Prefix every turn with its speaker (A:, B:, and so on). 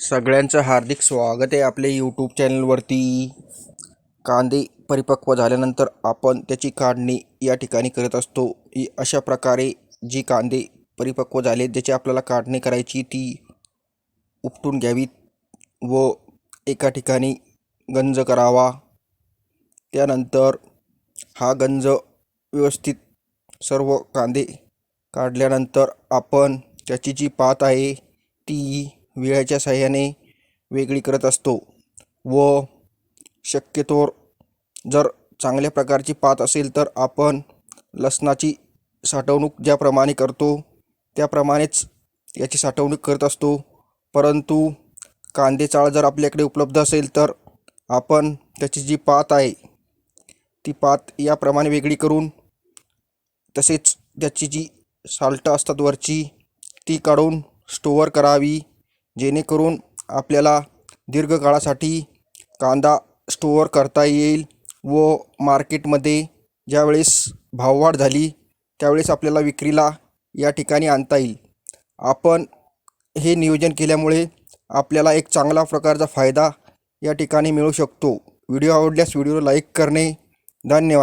A: सगळ्यांचं हार्दिक स्वागत आहे आपल्या यूट्यूब चॅनलवरती कांदे परिपक्व झाल्यानंतर आपण त्याची काढणी या ठिकाणी करत असतो. अशा प्रकारे जी कांदे परिपक्व झाले ज्याची आपल्याला काढणी करायची ती उपटून घ्यावी व एका ठिकाणी गंज करावा. त्यानंतर हा गंज व्यवस्थित सर्व कांदे काढल्यानंतर आपण त्याची जी पात आहे ती विळ्याच्या साह्याने वेगळी करत असतो व शक्यतोवर जर चांगल्या प्रकारची पात असेल तर आपण लसणाची साठवणूक ज्याप्रमाणे करतो त्याप्रमाणेच याची साठवणूक करत असतो. परंतु कांदे चाळ जर आपल्याकडे उपलब्ध असेल तर आपण त्याची जी पात आहे ती पात याप्रमाणे वेगळी करून तसेच त्याची जी साल्टं असतात वरची ती काढून स्टोअर करावी. जेणेकरून आपल्याला दीर्घकाळासाठी कांदा स्टोअर करता येईल व मार्केटमध्ये ज्यावेळेस भाववाढ झाली त्यावेळेस आपल्याला विक्रीला या ठिकाणी आणता येईल. आपण हे नियोजन केल्यामुळे आपल्याला एक चांगला प्रकारचा फायदा या ठिकाणी मिळू शकतो. व्हिडिओ आवडल्यास व्हिडिओला लाईक करणे. धन्यवाद.